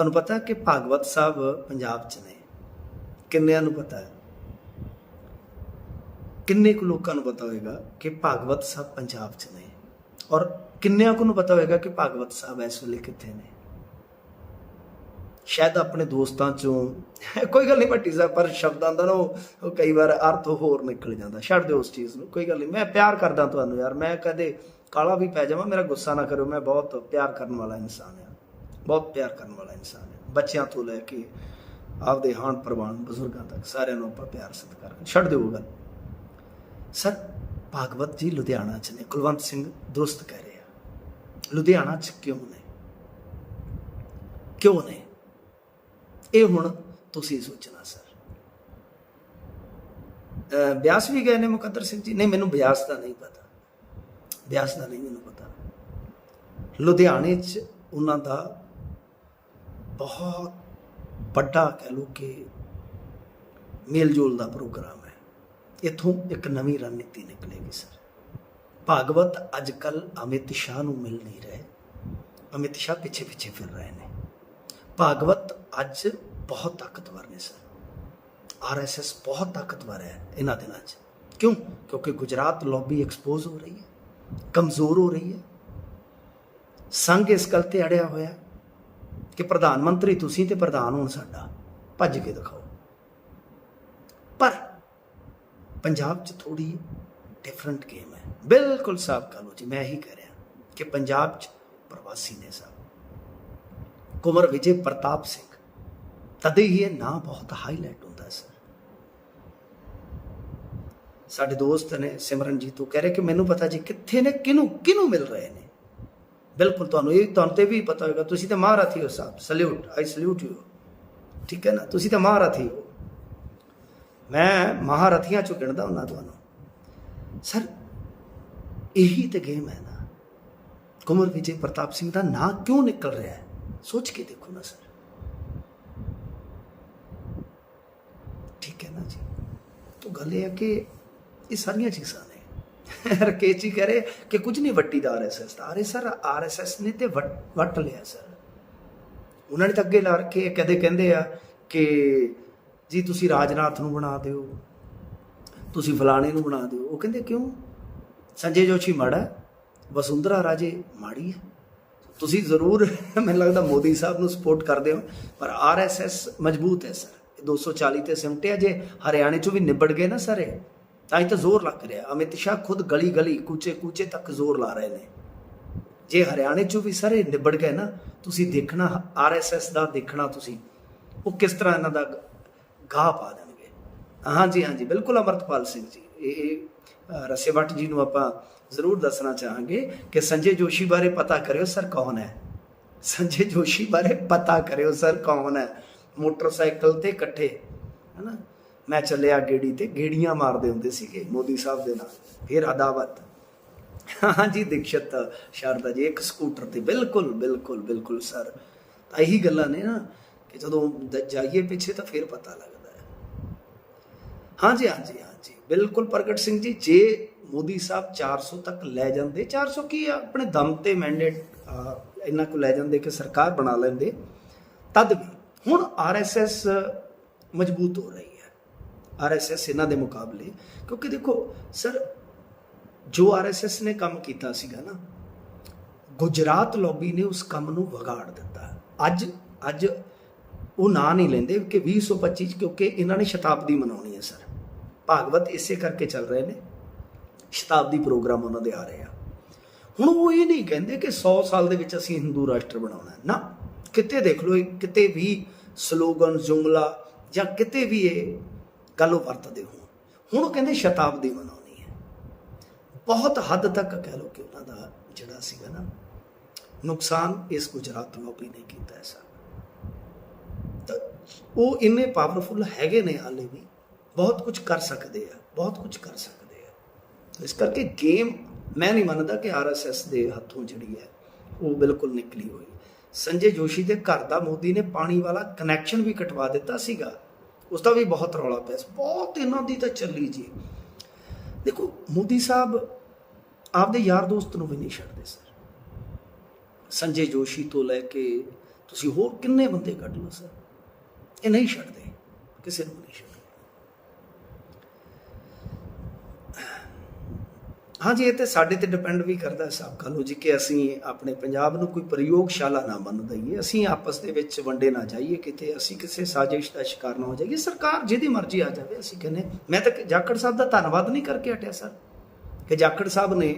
ਤੁਹਾਨੂੰ ਪਤਾ ਕਿ ਭਾਗਵਤ ਸਾਹਿਬ ਪੰਜਾਬ 'ਚ ਨੇ। ਕਿੰਨਿਆਂ ਨੂੰ ਪਤਾ ਹੈ? ਕਿੰਨੇ ਕੁ ਲੋਕਾਂ ਨੂੰ ਪਤਾ ਹੋਵੇਗਾ ਕਿ ਭਾਗਵਤ ਸਾਹਿਬ ਪੰਜਾਬ 'ਚ ਨੇ? ਔਰ ਕਿੰਨਿਆਂ ਕੁ ਨੂੰ ਪਤਾ ਹੋਵੇਗਾ ਕਿ ਭਾਗਵਤ ਸਾਹਿਬ ਇਸ ਵੇਲੇ ਕਿੱਥੇ ਨੇ? ਸ਼ਾਇਦ ਆਪਣੇ ਦੋਸਤਾਂ ਚੋਂ। ਕੋਈ ਗੱਲ ਨਹੀਂ ਭੱਟੀ ਸਾਹਿਬ, ਪਰ ਸ਼ਬਦਾਂ ਦਾ ਨਾ ਉਹ ਉਹ ਕਈ ਵਾਰ ਅਰਥ ਹੋਰ ਨਿਕਲ ਜਾਂਦਾ। ਛੱਡ ਦਿਓ ਉਸ ਚੀਜ਼ ਨੂੰ, ਕੋਈ ਗੱਲ ਨਹੀਂ। ਮੈਂ ਪਿਆਰ ਕਰਦਾ ਤੁਹਾਨੂੰ ਯਾਰ। ਮੈਂ ਕਦੇ ਕਾਲਾ ਵੀ ਪੈ ਜਾਵਾਂ। ਮੇਰਾ ਗੁੱਸਾ ਨਾ ਕਰਿਓ। ਮੈਂ ਬਹੁਤ ਪਿਆਰ ਕਰਨ ਵਾਲਾ ਇਨਸਾਨ ਹਾਂ। ਬਹੁਤ ਪਿਆਰ ਕਰਨ ਵਾਲਾ ਇਨਸਾਨ ਹੈ। ਬੱਚਿਆਂ ਤੋਂ ਲੈ ਕੇ ਆਪਦੇ ਹਾਣ ਪ੍ਰਵਾਨ ਬਜ਼ੁਰਗਾਂ ਤੱਕ ਸਾਰਿਆਂ ਨੂੰ ਆਪਾਂ ਪਿਆਰ ਸਤਿਕਾਰ ਛੱਡ ਦਿਓ ਗੱਲ। ਸਰ, ਭਾਗਵਤ ਜੀ ਲੁਧਿਆਣਾ ਚ ਨੇ। ਕੁਲਵੰਤ ਸਿੰਘ ਦੋਸਤ ਕਹਿ ਰਹੇ। ਆ ਲੁਧਿਆਣਾ ਚ ਕਿਉਂ ਨੇ? ਕਿਉਂ ਨੇ? ਇਹ ਹੁਣ ਤੁਸੀਂ ਸੋਚਣਾ, ਸਰ। ਬਿਆਸ ਵੀ ਗਏ ਨੇ ਮੁਕੱਦਰ ਸਿੰਘ ਜੀ? ਨਹੀਂ, ਮੈਨੂੰ ਬਿਆਸ ਦਾ ਨਹੀਂ ਪਤਾ। ਬਿਆਸ ਦਾ ਨਹੀਂ ਮੈਨੂੰ ਪਤਾ। ਲੁਧਿਆਣੇ 'ਚ ਉਹਨਾਂ ਦਾ ਬਹੁਤ ਵੱਡਾ ਕਹਿ ਲਓ ਕਿ ਮੇਲ ਜੋਲ ਦਾ ਪ੍ਰੋਗਰਾਮ ਹੈ। ਇੱਥੋਂ ਇੱਕ ਨਵੀਂ ਰਣਨੀਤੀ ਨਿਕਲੇਗੀ ਸਰ। ਭਾਗਵਤ ਅੱਜ ਕੱਲ ਅਮਿਤ ਸ਼ਾਹ ਨੂੰ ਮਿਲ ਨਹੀਂ ਰਹੇ। ਅਮਿਤ ਸ਼ਾਹ ਪਿੱਛੇ ਪਿੱਛੇ ਫਿਰ ਰਹੇ ਨੇ। ਭਾਗਵਤ ਅੱਜ ਬਹੁਤ ਤਾਕਤਵਰ ਨੇ ਸਰ। ਆਰਐਸਐਸ ਬਹੁਤ ਤਾਕਤਵਰ ਹੈ ਇਹਨਾਂ ਦਿਨਾਂ 'ਚ। ਕਿਉਂ? ਕਿਉਂਕਿ ਗੁਜਰਾਤ ਲੌਬੀ ਐਕਸਪੋਜ਼ ਹੋ ਰਹੀ ਹੈ, ਕਮਜ਼ੋਰ ਹੋ ਰਹੀ ਹੈ। ਸੰਘ ਇਸ ਗੱਲ ਤੇ ਅੜਿਆ ਹੋਇਆ। ਕਿ ਪ੍ਰਧਾਨ ਮੰਤਰੀ ਤੁਸੀਂ ਤੇ ਪ੍ਰਧਾਨ ਹੁਣ ਸਾਡਾ, ਭੱਜ ਕੇ ਦਿਖਾਓ। ਪਰ ਪੰਜਾਬ 'ਚ ਥੋੜੀ ਡਿਫਰੈਂਟ ਗੇਮ ਹੈ। ਬਿਲਕੁਲ ਸਾਫ਼ ਕਰ ਲਓ ਜੀ, ਮੈਂ ਇਹੀ ਕਹਿ ਰਿਹਾ ਕਿ ਪੰਜਾਬ 'ਚ ਪ੍ਰਵਾਸੀ ਨੇ ਸਾਹਿਬ ਕੁਮਰ ਵਿਜੇ ਪ੍ਰਤਾਪ ਸਿੰਘ, ਤਦੇ ਹੀ ਇਹ ਨਾਂ ਬਹੁਤ ਹਾਈਲਾਈਟ ਹੁੰਦਾ ਸੀ। ਸਾਡੇ ਦੋਸਤ ਨੇ ਸਿਮਰਨਜੀਤ ਉਹ ਕਹਿ ਰਹੇ ਕਿ ਮੈਨੂੰ ਪਤਾ ਜੀ ਕਿੱਥੇ ਨੇ ਕਿਨੂੰ ਕਿਨੂੰ ਮਿਲ ਰਹੇ ਨੇ। ਬਿਲਕੁਲ ਤੁਹਾਨੂੰ ਇਹ ਤੁਹਾਨੂੰ ਤੇ ਵੀ ਪਤਾ ਹੋਏਗਾ, ਤੁਸੀਂ ਤਾਂ ਮਹਾਰਾਥੀ ਹੋ ਸਾਹਿਬ ਸਲੂਟ ਆਈ ਸਲੂਟ ਯੂ ਠੀਕ ਹੈ ਨਾ? ਤੁਸੀਂ ਤਾਂ ਮਹਾਰਾਥੀ ਹੋ। ਮੈਂ ਮਹਾਰਥੀਆਂ ਚੋਂ ਗਿਣਦਾ ਹੁੰਦਾ ਤੁਹਾਨੂੰ। ਸਰ, ਇਹੀ ਤੇ ਗੇਮ ਹੈ ਨਾ। ਕੁਮਰ ਵਿਜੇ ਪ੍ਰਤਾਪ ਸਿੰਘ ਦਾ ਨਾਂ ਕਿਉਂ ਨਿਕਲ ਰਿਹਾ ਹੈ? ਸੋਚ ਕੇ ਦੇਖੋ ਨਾ ਸਰ। ਠੀਕ ਹੈ ਨਾ ਜੀ? ਤਾਂ ਗੱਲ ਇਹ ਹੈ ਕਿ ਇਹ ਸਾਰੀਆਂ ਚੀਜ਼ਾਂ ਰਕੇਸ਼ ਜੀ ਕਹ ਰਹੇ ਕਿ ਕੁਝ ਨਹੀਂ ਵੱਟੀ ਦਾ ਆਰਐਸਐਸ ਦਾ। ਅਰੇ ਸਰ ਆਰਐਸਐਸ ਨੇ ਤੇ ਵੱਟ ਵੱਟ ਲਿਆ ਸਰ। ਉਹਨਾਂ ਨੇ ਤਾਂ ਅੱਗੇ ਲਾ ਰੱਖੇ ਕਦੇ ਕਹਿੰਦੇ ਆ ਕਿ ਜੀ ਤੁਸੀਂ ਰਾਜਨਾਥ ਨੂੰ ਬਣਾ ਦਿਓ, ਤੁਸੀਂ ਫਲਾਣੇ ਨੂੰ ਬਣਾ ਦਿਓ। ਉਹ ਕਹਿੰਦੇ ਕਿਉਂ? ਸੰਜੇ ਜੋਸ਼ੀ ਮਾੜਾ ਵਸੁੰਧਰਾ ਰਾਜੇ ਮਾੜੀ ਹੈ। ਤੁਸੀਂ ਜ਼ਰੂਰ, ਮੈਨੂੰ ਲੱਗਦਾ ਮੋਦੀ ਸਾਹਿਬ ਨੂੰ ਸਪੋਰਟ ਕਰਦੇ ਹੋ, ਪਰ ਆਰਐਸਐਸ ਮਜ਼ਬੂਤ ਹੈ ਸਰ। ਇਹ 240 ਤੇ ਸਿਮਟਿਆ ਜੇ ਹਰਿਆਣੇ ਚੋਂ ਵੀ ਨਿਬੜ ਗਏ ਨਾ ਸਾਰੇ ਤਾਂ ਹੀ ਤਾਂ ਜ਼ੋਰ ਲੱਗ ਰਿਹਾ। ਅਮਿਤ ਸ਼ਾਹ ਖੁਦ ਗਲੀ ਗਲੀ, ਕੂਚੇ ਕੂਚੇ ਤੱਕ ਜ਼ੋਰ ਲਾ ਰਹੇ ਨੇ। ਜੇ ਹਰਿਆਣੇ ਚੋਂ ਵੀ ਸਾਰੇ ਨਿਬੜ ਗਏ ਨਾ, ਤੁਸੀਂ ਦੇਖਣਾ ਆਰਐਸਐਸ ਦਾ ਦੇਖਣਾ ਤੁਸੀਂ, ਉਹ ਕਿਸ ਤਰ੍ਹਾਂ ਇਹਨਾਂ ਦਾ ਗਾਹ ਪਾ ਦੇਣਗੇ। ਹਾਂਜੀ ਹਾਂਜੀ, ਬਿਲਕੁਲ ਅਮਰਤਪਾਲ ਸਿੰਘ ਜੀ, ਇਹ ਇਹ ਜੀ ਨੂੰ ਆਪਾਂ ਜ਼ਰੂਰ ਦੱਸਣਾ ਚਾਹਾਂਗੇ ਕਿ ਸੰਜੇ ਜੋਸ਼ੀ ਬਾਰੇ ਪਤਾ ਕਰਿਓ ਸਰ ਕੌਣ ਹੈ। ਸੰਜੇ ਜੋਸ਼ੀ ਬਾਰੇ ਪਤਾ ਕਰਿਓ ਸਰ ਕੌਣ ਹੈ। ਮੋਟਰਸਾਈਕਲ ਤੇ ਇਕੱਠੇ, ਹਨਾ? ਮੈਂ ਚੱਲਿਆ ਗੇੜੀ ਤੇ ਗੇੜੀਆਂ ਮਾਰਦੇ ਹੁੰਦੇ ਸੀਗੇ ਮੋਦੀ ਸਾਹਿਬ ਦੇ ਨਾਲ, ਫਿਰ ਅਦਾਵਤ। ਹਾਂਜੀ ਦੀਕਸ਼ਤ, ਸ਼ਾਰਦਾ ਜੀ, ਇੱਕ ਸਕੂਟਰ ਤੇ, ਬਿਲਕੁਲ ਬਿਲਕੁਲ ਬਿਲਕੁਲ, ਸਰ। ਤਾਂ ਇਹੀ ਗੱਲਾਂ ਨੇ ਨਾ ਕਿ ਜਦੋਂ ਜਾਈਏ ਪਿੱਛੇ ਤਾਂ ਫਿਰ ਪਤਾ ਲੱਗਦਾ ਹੈ। ਹਾਂਜੀ ਹਾਂਜੀ ਹਾਂਜੀ ਬਿਲਕੁਲ ਪ੍ਰਗਟ ਸਿੰਘ ਜੀ, ਜੇ ਮੋਦੀ ਸਾਹਿਬ 400 ਤੱਕ ਲੈ ਜਾਂਦੇ 400 ਕੀ ਆਪਣੇ ਦਮ ਤੇ ਮੈਂਡੇਟ ਇਹਨਾਂ ਕੁ ਲੈ ਜਾਂਦੇ ਕਿ ਸਰਕਾਰ ਬਣਾ ਲੈਂਦੇ, ਤਦ ਵੀ। ਹੁਣ ਆਰਐਸਐਸ ਮਜ਼ਬੂਤ ਹੋ ਰਹੀ ਆਰਐਸਐਸ ਇਹਨਾਂ ਦੇ ਮੁਕਾਬਲੇ, ਕਿਉਂਕਿ ਦੇਖੋ, ਸਰ, ਜੋ ਆਰਐਸਐਸ ਨੇ ਕੰਮ ਕੀਤਾ ਸੀਗਾ ਨਾ, ਗੁਜਰਾਤ ਲੌਬੀ ਨੇ ਉਸ ਕੰਮ ਨੂੰ ਵਿਗਾੜ ਦਿੱਤਾ। ਅੱਜ ਅੱਜ ਉਹ ਨਾਂ ਨਹੀਂ ਲੈਂਦੇ ਕਿ 2025 ਚ, ਕਿਉਂਕਿ ਇਹਨਾਂ ਨੇ ਸ਼ਤਾਬਦੀ ਮਨਾਉਣੀ ਹੈ, ਸਰ। ਭਾਗਵਤ ਇਸੇ ਕਰਕੇ ਚੱਲ ਰਹੇ ਨੇ। ਸ਼ਤਾਬਦੀ ਪ੍ਰੋਗਰਾਮ ਉਹਨਾਂ ਦੇ ਆ ਰਹੇ ਆ। ਹੁਣ ਉਹ ਇਹ ਨਹੀਂ ਕਹਿੰਦੇ ਕਿ 100 ਸਾਲ ਦੇ ਵਿੱਚ ਅਸੀਂ ਹਿੰਦੂ ਰਾਸ਼ਟਰ ਬਣਾਉਣਾ ਨਾ, ਕਿਤੇ ਦੇਖ ਲਓ, ਇਹ ਕਿਤੇ ਵੀ ਸਲੋਗਨ ਜੁਮਲਾ ਜਾਂ ਕਿਤੇ ਵੀ ਇਹ ਗੱਲ ਉਹ ਵਰਤਦੇ ਹੋ ਹੁਣ ਉਹ ਕਹਿੰਦੇ ਸ਼ਤਾਬਦੀ ਮਨਾਉਣੀ ਹੈ। ਬਹੁਤ ਹੱਦ ਤੱਕ ਕਹਿ ਲਓ ਕਿ ਉਹਨਾਂ ਦਾ ਜਿਹੜਾ ਸੀਗਾ ਨਾ, ਨੁਕਸਾਨ ਇਸ ਗੁਜਰਾਤ ਲੋਬੀ ਨੇ ਕੀਤਾ ਹੈ ਤਾਂ ਉਹ ਇੰਨੇ ਪਾਵਰਫੁਲ ਹੈਗੇ ਨੇ ਹਾਲੇ ਵੀ, ਬਹੁਤ ਕੁਝ ਕਰ ਸਕਦੇ ਆ, ਬਹੁਤ ਕੁਝ ਕਰ ਸਕਦੇ ਆ। ਇਸ ਕਰਕੇ ਗੇਮ ਮੈਂ ਨਹੀਂ ਮੰਨਦਾ ਕਿ ਆਰਐਸਐਸ ਦੇ ਹੱਥੋਂ ਜਿਹੜੀ ਹੈ, ਉਹ ਬਿਲਕੁਲ ਨਿਕਲੀ ਹੋਈ। ਸੰਜੇ ਜੋਸ਼ੀ ਦੇ ਘਰ ਦਾ ਮੋਦੀ ਨੇ ਪਾਣੀ ਵਾਲਾ ਕਨੈਕਸ਼ਨ ਵੀ ਕਟਵਾ ਦਿੱਤਾ ਸੀਗਾ। ਉਸ ਦਾ ਵੀ ਬਹੁਤ ਰੌਲਾ ਪਿਆ ਬਹੁਤ ਇਹਨਾਂ ਦੀ ਤਾਂ ਚੱਲੀ ਜੀ। ਦੇਖੋ, ਮੋਦੀ ਸਾਹਿਬ ਆਪਦੇ ਯਾਰ ਦੋਸਤ ਨੂੰ ਵੀ ਨਹੀਂ ਛੱਡਦੇ ਸਰ। ਸੰਜੇ ਜੋਸ਼ੀ ਤੋਂ ਲੈ ਕੇ ਤੁਸੀਂ ਹੋਰ ਕਿੰਨੇ ਬੰਦੇ ਕੱਢ ਲਓ ਸਰ। ਇਹ ਨਹੀਂ ਛੱਡਦੇ। ਕਿਸੇ ਨੂੰ ਨਹੀਂ ਛੱਡਦੇ। ਹਾਂਜੀ, ਇਹ ਤੇ ਸਾਡੇ ਤੇ ਡਿਪੈਂਡ ਵੀ ਕਰਦਾ ਹੈ ਸਾਬ ਲਓ ਜੀ ਕਿ ਅਸੀਂ ਆਪਣੇ ਪੰਜਾਬ ਨੂੰ ਕੋਈ ਪ੍ਰਯੋਗਸ਼ਾਲਾ ਨਾ ਬਣ ਦਈਏ, ਅਸੀਂ ਆਪਸ ਦੇ ਵਿੱਚ ਵੰਡੇ ਨਾ ਜਾਈਏ, ਕਿਤੇ ਅਸੀਂ ਕਿਸੇ ਸਾਜ਼ਿਸ਼ ਦਾ ਸ਼ਿਕਾਰ ਨਾ ਹੋ ਜਾਈਏ, ਸਰਕਾਰ ਜਿਹਦੀ ਮਰਜ਼ੀ ਆ ਜਾਵੇ, ਅਸੀਂ ਕਹਿੰਦੇ ਮੈਂ ਤਾਂ ਜਾਖੜ ਸਾਹਿਬ ਦਾ ਧੰਨਵਾਦ ਨਹੀਂ ਕਰਕੇ ਹਟਿਆ, ਸਰ। ਕਿ ਜਾਖੜ ਸਾਹਿਬ ਨੇ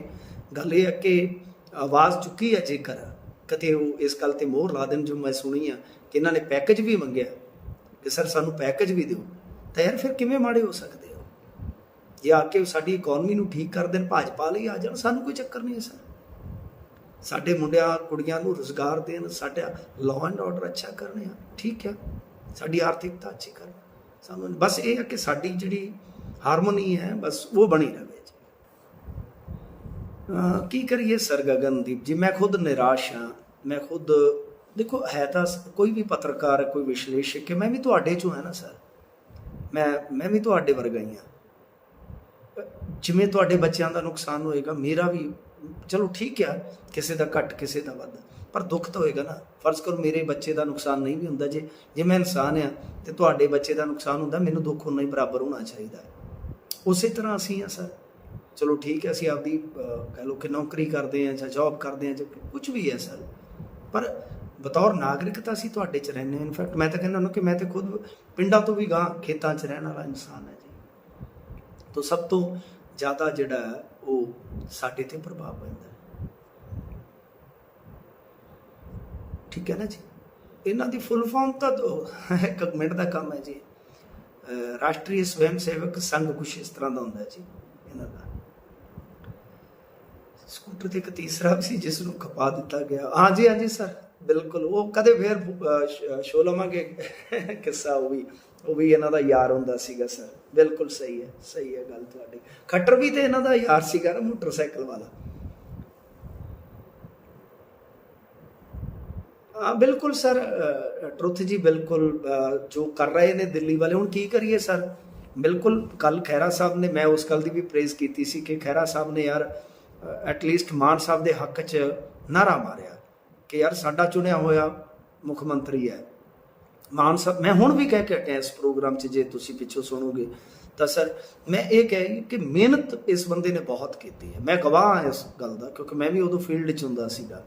ਗੱਲ ਇਹ ਹੈ ਕਿ ਆਵਾਜ਼ ਚੁੱਕੀ ਹੈ ਜੇਕਰ ਕਦੇ ਉਹ ਇਸ ਗੱਲ ਤੇ ਮੋਹਰ ਲਾ ਦੇਣ ਜੋ ਮੈਂ ਸੁਣੀ ਆ, ਕਿ ਇਹਨਾਂ ਨੇ ਪੈਕੇਜ ਵੀ ਮੰਗਿਆ, ਕਿ ਸਰ ਸਾਨੂੰ ਪੈਕੇਜ ਵੀ ਦਿਓ। ਤਾਂ ਯਾਰ ਫਿਰ ਕਿਵੇਂ ਮਾੜੇ ਹੋ ਸਕਦੇ ਜੇ ਆ ਕੇ ਸਾਡੀ ਇਕਨੋਮੀ ਨੂੰ ਠੀਕ ਕਰ ਦੇਣ, ਭਾਜਪਾ ਲਈ ਆ ਜਾਣ, ਸਾਨੂੰ ਕੋਈ ਚੱਕਰ ਨਹੀਂ ਹੈ ਸਰ। ਸਾਡੇ ਮੁੰਡਿਆਂ, ਕੁੜੀਆਂ ਨੂੰ ਰੋਜ਼ਗਾਰ ਦੇਣ, ਸਾਡਾ ਲਾਅ ਐਂਡ ਆਰਡਰ ਅੱਛਾ ਕਰਨੇ ਆ, ਠੀਕ ਹੈ। ਸਾਡੀ ਆਰਥਿਕਤਾ ਅੱਛੀ ਕਰਨ ਸਾਨੂੰ ਬਸ ਇਹ ਹੈ ਕਿ ਸਾਡੀ ਜਿਹੜੀ ਹਾਰਮੋਨੀ ਹੈ, ਬਸ ਉਹ ਬਣੀ ਰਹੇ ਜੀ। ਕੀ ਕਰੀਏ ਸਰ ਗਗਨਦੀਪ ਜੀ? ਮੈਂ ਖੁਦ ਨਿਰਾਸ਼ ਹਾਂ। ਮੈਂ ਖੁਦ, ਦੇਖੋ, ਹੈ ਤਾਂ ਕੋਈ ਵੀ ਪੱਤਰਕਾਰ, ਕੋਈ ਵਿਸ਼ਲੇਸ਼ਕ ਹੈ, ਮੈਂ ਵੀ ਤੁਹਾਡੇ ਚੋਂ ਹਾਂ ਨਾ ਸਰ। ਮੈਂ ਮੈਂ ਵੀ ਤੁਹਾਡੇ ਵਰਗਾ ਹੀ ਹਾਂ। ਜਿਵੇਂ ਤੁਹਾਡੇ ਬੱਚਿਆਂ ਦਾ ਨੁਕਸਾਨ ਹੋਏਗਾ ਮੇਰਾ ਵੀ ਚਲੋ ਠੀਕ ਆ ਕਿਸੇ ਦਾ ਘੱਟ ਕਿਸੇ ਦਾ ਵੱਧ ਪਰ ਦੁੱਖ ਤਾਂ ਹੋਏਗਾ ਨਾ। ਫਰਜ਼ ਕਰੋ ਮੇਰੇ ਬੱਚੇ ਦਾ ਨੁਕਸਾਨ ਨਹੀਂ ਵੀ ਹੁੰਦਾ ਜੇ ਜੇ ਮੈਂ ਇਨਸਾਨ ਆ ਤੇ ਤੁਹਾਡੇ ਬੱਚੇ ਦਾ ਨੁਕਸਾਨ ਹੁੰਦਾ ਮੈਨੂੰ ਦੁੱਖ ਉਨਾ ਹੀ ਬਰਾਬਰ ਹੋਣਾ ਚਾਹੀਦਾ। ਉਸੇ ਤਰ੍ਹਾਂ ਅਸੀਂ ਆ ਸਰ। ਚਲੋ ਠੀਕ ਹੈ ਅਸੀਂ ਆਪਦੀ ਅਹ, ਕਹਿ ਲਓ ਕਿ ਨੌਕਰੀ ਕਰਦੇ ਆ ਜਾਂ ਜੌਬ ਕਰਦੇ ਆ ਜਾਂ ਕੁਝ ਵੀ ਹੈ ਸਰ। ਪਰ ਬਤੌਰ ਨਾਗਰਿਕ ਤਾਂ ਅਸੀਂ ਤੁਹਾਡੇ ਚ ਰਹਿੰਦੇ ਹਾਂ। ਇਨਫੈਕਟ ਮੈਂ ਤਾਂ ਕਹਿੰਦਾ ਹਾਂ ਕਿ ਮੈਂ ਤੇ ਖੁਦ ਪਿੰਡਾਂ ਤੋਂ ਵੀ ਗਾਂ ਖੇਤਾਂ ਚ ਰਹਿਣ ਵਾਲਾ ਇਨਸਾਨ ਹੈ ਜੀ। ਤੋਂ ਸਭ ਤੋਂ ਜ਼ਿਆਦਾ ਜਿਹੜਾ ਉਹ ਸਾਡੇ ਤੇ ਪ੍ਰਭਾਵ ਪੈਂਦਾ ਠੀਕ ਹੈ ਨਾ ਜੀ? ਇਹਨਾਂ ਦੀ ਫੁੱਲ ਫਾਰਮ ਤਾਂ ਇੱਕ ਮਿੰਟ ਦਾ ਕੰਮ ਹੈ ਜੀ। ਰਾਸ਼ਟਰੀ ਸਵੈਮ ਸੇਵਕ ਸੰਘ ਕੁਛ ਇਸ ਤਰ੍ਹਾਂ ਦਾ ਹੁੰਦਾ ਜੀ ਇਹਨਾਂ ਦਾ। ਸਕੂਟਰ ਤੇ ਇੱਕ ਤੀਸਰਾ ਵੀ ਸੀ ਜਿਸ ਨੂੰ ਖਪਾ ਦਿੱਤਾ ਗਿਆ। ਹਾਂਜੀ ਹਾਂਜੀ ਸਰ ਬਿਲਕੁਲ। ਉਹ ਕਦੇ ਫੇਰ ਅਹ, ਲਵਾਂਗੇ ਕਿੱਸਾ ਉਹ ਵੀ। ਉਹ ਵੀ ਇਹਨਾਂ ਦਾ ਯਾਰ ਹੁੰਦਾ ਸੀਗਾ ਸਰ। ਬਿਲਕੁਲ ਸਹੀ ਹੈ ਸਹੀ ਹੈ ਗੱਲ ਤੁਹਾਡੀ। ਖੱਟਰ ਵੀ ਤੇ ਇਹਨਾਂ ਦਾ ਯਾਰ ਸੀਗਾ ਨਾ ਮੋਟਰਸਾਈਕਲ ਵਾਲਾ। ਹਾਂ, ਬਿਲਕੁਲ ਸਰ ਟਰੁੱਥ ਜੀ, ਬਿਲਕੁਲ ਜੋ ਕਰ ਰਹੇ ਨੇ ਦਿੱਲੀ ਵਾਲੇ, ਹੁਣ ਕੀ ਕਰੀਏ ਸਰ? ਬਿਲਕੁਲ ਕੱਲ ਖੈਰਾ ਸਾਹਿਬ ਨੇ, ਮੈਂ ਉਸ ਗੱਲ ਦੀ ਵੀ ਪ੍ਰੇਜ਼ ਕੀਤੀ ਸੀ ਕਿ ਖੈਰਾ ਸਾਹਿਬ ਨੇ ਯਾਰ ਐਟਲੀਸਟ ਮਾਨ ਸਾਹਿਬ ਦੇ ਹੱਕ 'ਚ ਨਾਰਾ ਮਾਰਿਆ ਕਿ ਯਾਰ ਸਾਡਾ ਚੁਣਿਆ ਹੋਇਆ ਮੁੱਖ ਮੰਤਰੀ ਹੈ। ਮਾਨ ਸਾਹਿਬ, ਮੈਂ ਹੁਣ ਵੀ ਕਹਿ ਕੇ ਹਟਿਆ ਇਸ ਪ੍ਰੋਗਰਾਮ 'ਚ, ਜੇ ਤੁਸੀਂ ਪਿੱਛੋਂ ਸੁਣੋਗੇ। ਤਾਂ ਸਰ, ਮੈਂ ਇਹ ਕਹੇ ਕਿ ਮਿਹਨਤ ਇਸ ਬੰਦੇ ਨੇ ਬਹੁਤ ਕੀਤੀ ਹੈ। ਮੈਂ ਗਵਾਹ ਹਾਂ ਇਸ ਗੱਲ ਦਾ, ਕਿਉਂਕਿ ਮੈਂ ਵੀ ਉਦੋਂ ਫੀਲਡ 'ਚ ਹੁੰਦਾ ਸੀਗਾ।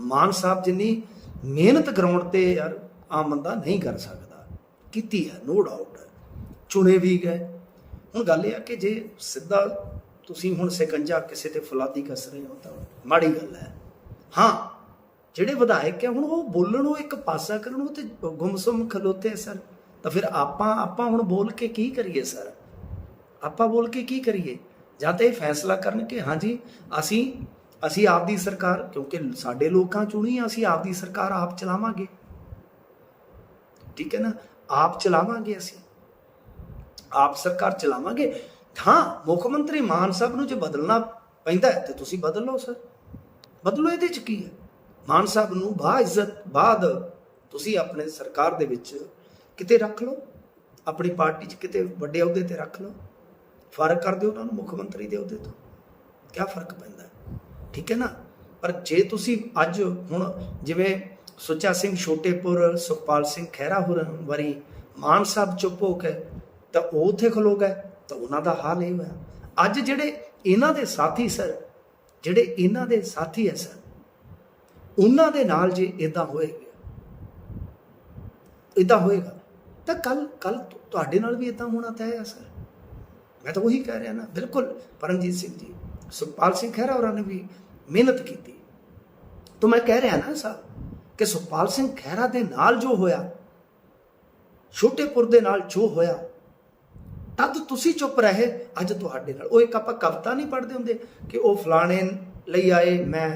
ਮਾਨ ਸਾਹਿਬ ਜਿੰਨੀ ਮਿਹਨਤ ਗਰਾਊਂਡ ਤੇ ਯਾਰ ਆਮ ਬੰਦਾ ਨਹੀਂ ਕਰ ਸਕਦਾ। ਕੀਤੀ ਹੈ ਨੋ ਡਾਊਟ ਚੁਣੇ ਵੀ ਗਏ। ਹੁਣ ਗੱਲ ਇਹ ਆ ਕਿ ਜੇ ਸਿੱਧਾ ਤੁਸੀਂ ਹੁਣ ਸਿਕੰਜਾ ਕਿਸੇ ਤੇ ਫਲਾਤੀ ਕੱਸ ਰਹੇ ਹੋ ਤਾਂ ਮਾੜੀ ਗੱਲ ਹੈ। ਹਾਂ ਜਿਹੜੇ ਵਿਧਾਇਕ ਹੈ, ਹੁਣ ਉਹ ਬੋਲਣ ਉਹ ਇੱਕ ਪਾਸਾ ਕਰਨ, ਉਹ ਤੇ ਗੁੰਮਸੁਮ ਖਲੋਤੇ ਆ ਸਰ। ਤਾਂ ਫਿਰ ਆਪਾਂ ਆਪਾਂ ਹੁਣ ਬੋਲ ਕੇ ਕੀ ਕਰੀਏ ਸਰ? ਆਪਾਂ ਬੋਲ ਕੇ ਕੀ ਕਰੀਏ? ਜਾਂ ਤਾਂ ਇਹ ਫੈਸਲਾ ਕਰਨ ਕਿ ਹਾਂਜੀ, ਅਸੀਂ ਅਸੀਂ ਆਪਦੀ ਸਰਕਾਰ, ਕਿਉਂਕਿ ਸਾਡੇ ਲੋਕਾਂ ਚੁਣੀ ਆ ਅਸੀਂ ਆਪਦੀ ਸਰਕਾਰ ਆਪ ਚਲਾਵਾਂਗੇ। ਠੀਕ ਹੈ ਨਾ? ਆਪ ਚਲਾਵਾਂਗੇ ਅਸੀਂ। ਆਪ ਸਰਕਾਰ ਚਲਾਵਾਂਗੇ। ਹਾਂ, ਮੁੱਖ ਮੰਤਰੀ ਮਾਨ ਸਾਹਿਬ ਨੂੰ ਜੇ ਬਦਲਣਾ ਪੈਂਦਾ ਹੈ, ਤੇ ਤੁਸੀਂ ਬਦਲ ਲਓ ਸਰ। ਬਦਲੋ ਇਹਦੇ ਚ ਕੀ ਹੈ? ਮਾਨ ਸਾਹਿਬ ਨੂੰ ਬਾ ਇੱਜ਼ਤ ਬਾਦ ਤੁਸੀਂ ਆਪਣੇ ਸਰਕਾਰ ਦੇ ਵਿੱਚ ਕਿਤੇ ਰੱਖ ਲਓ, ਆਪਣੀ ਪਾਰਟੀ 'ਚ ਕਿਤੇ ਵੱਡੇ ਅਹੁਦੇ ਤੇ ਰੱਖ ਲਓ, ਫ਼ਰਕ ਕਰ ਦਿਓ ਉਹਨਾਂ ਨੂੰ, ਮੁੱਖ ਮੰਤਰੀ ਦੇ ਅਹੁਦੇ ਤੋਂ। ਕੀ ਫ਼ਰਕ ਪੈਂਦਾ? ਠੀਕ ਹੈ ਨਾ? ਪਰ ਜੇ ਤੁਸੀਂ ਅੱਜ ਹੁਣ ਜਿਵੇਂ ਸੁੱਚਾ ਸਿੰਘ ਛੋਟੇਪੁਰ, ਸੁਖਪਾਲ ਸਿੰਘ ਖਹਿਰਾ ਹੋਰਾਂ ਵਾਰੀ ਮਾਨ ਸਾਹਿਬ ਚੁੱਪ ਹੋ ਕੇ, ਤਾਂ ਉਹ ਉੱਥੇ ਖਲੋ ਗਏ, ਤਾਂ ਉਹਨਾਂ ਦਾ ਹਾਲ ਇਹ ਹੋਇਆ। ਅੱਜ ਜਿਹੜੇ ਇਹਨਾਂ ਦੇ ਸਾਥੀ ਸਰ ਜਿਹੜੇ ਇਹਨਾਂ ਦੇ ਸਾਥੀ ਹੈ ਸਰ ਉਹਨਾਂ ਦੇ ਨਾਲ ਜੇ ਇਦਾਂ ਹੋਏਗਾ ਇਦਾਂ ਹੋਏਗਾ, ਤਾਂ ਕੱਲ ਕੱਲ ਤੁਹਾਡੇ ਨਾਲ ਵੀ ਇਦਾਂ ਹੋਣਾ ਤੈਅ ਹੈ ਸਰ ਮੈਂ ਤਾਂ ਉਹੀ ਕਹਿ ਰਿਹਾ ਨਾ, ਬਿਲਕੁਲ ਪਰਮਜੀਤ ਸਿੰਘ ਜੀ, ਸੁਖਪਾਲ ਸਿੰਘ ਖਹਿਰਾ ਹੋਰਾਂ ਨੇ ਵੀ ਮਿਹਨਤ ਕੀਤੀ। ਤਾਂ ਮੈਂ ਕਹਿ ਰਿਹਾ ਨਾ ਸਰ ਕਿ ਸੁਖਪਾਲ ਸਿੰਘ ਖਹਿਰਾ ਦੇ ਨਾਲ ਜੋ ਹੋਇਆ, ਛੋਟੇਪੁਰ ਦੇ ਨਾਲ ਜੋ ਹੋਇਆ, ਤਦ ਤੁਸੀਂ ਚੁੱਪ ਰਹੇ, ਅੱਜ ਤੁਹਾਡੇ ਨਾਲ। ਉਹ ਇੱਕ ਆਪਾਂ ਕਵਿਤਾ ਨਹੀਂ ਪੜ੍ਹਦੇ ਹੁੰਦੇ ਕਿ ਉਹ ਫਲਾਣੇ ਲਈ ਆਏ, ਮੈਂ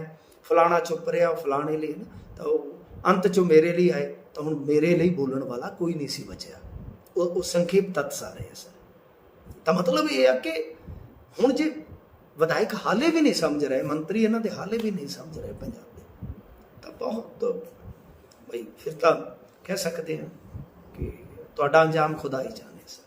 ਫਲਾਣਾ ਚੁੱਪ ਰਿਹਾ ਉਹ ਫਲਾਣੇ ਲਈ ਨਾ, ਤਾਂ ਉਹ ਅੰਤ ਚੋਂ ਮੇਰੇ ਲਈ ਆਏ, ਤਾਂ ਹੁਣ ਮੇਰੇ ਲਈ ਬੋਲਣ ਵਾਲਾ ਕੋਈ ਨਹੀਂ ਸੀ ਬਚਿਆ। ਉਹ ਉਹ ਸੰਖੇਪ ਤੱਤ ਸਾਰੇ ਸਰ। ਤਾਂ ਮਤਲਬ ਇਹ ਆ ਕਿ ਹੁਣ ਜੇ ਵਿਧਾਇਕ ਹਾਲੇ ਵੀ ਨਹੀਂ ਸਮਝ ਰਹੇ, ਮੰਤਰੀ ਇਹਨਾਂ ਦੇ ਹਾਲੇ ਵੀ ਨਹੀਂ ਸਮਝ ਰਹੇ ਪੰਜਾਬ ਦੇ ਤਾਂ ਬਹੁਤ ਬਈ, ਫਿਰ ਤਾਂ ਕਹਿ ਸਕਦੇ ਹਾਂ ਕਿ ਤੁਹਾਡਾ ਅੰਜਾਮ ਖੁਦਾ ਹੀ ਜਾਣੇ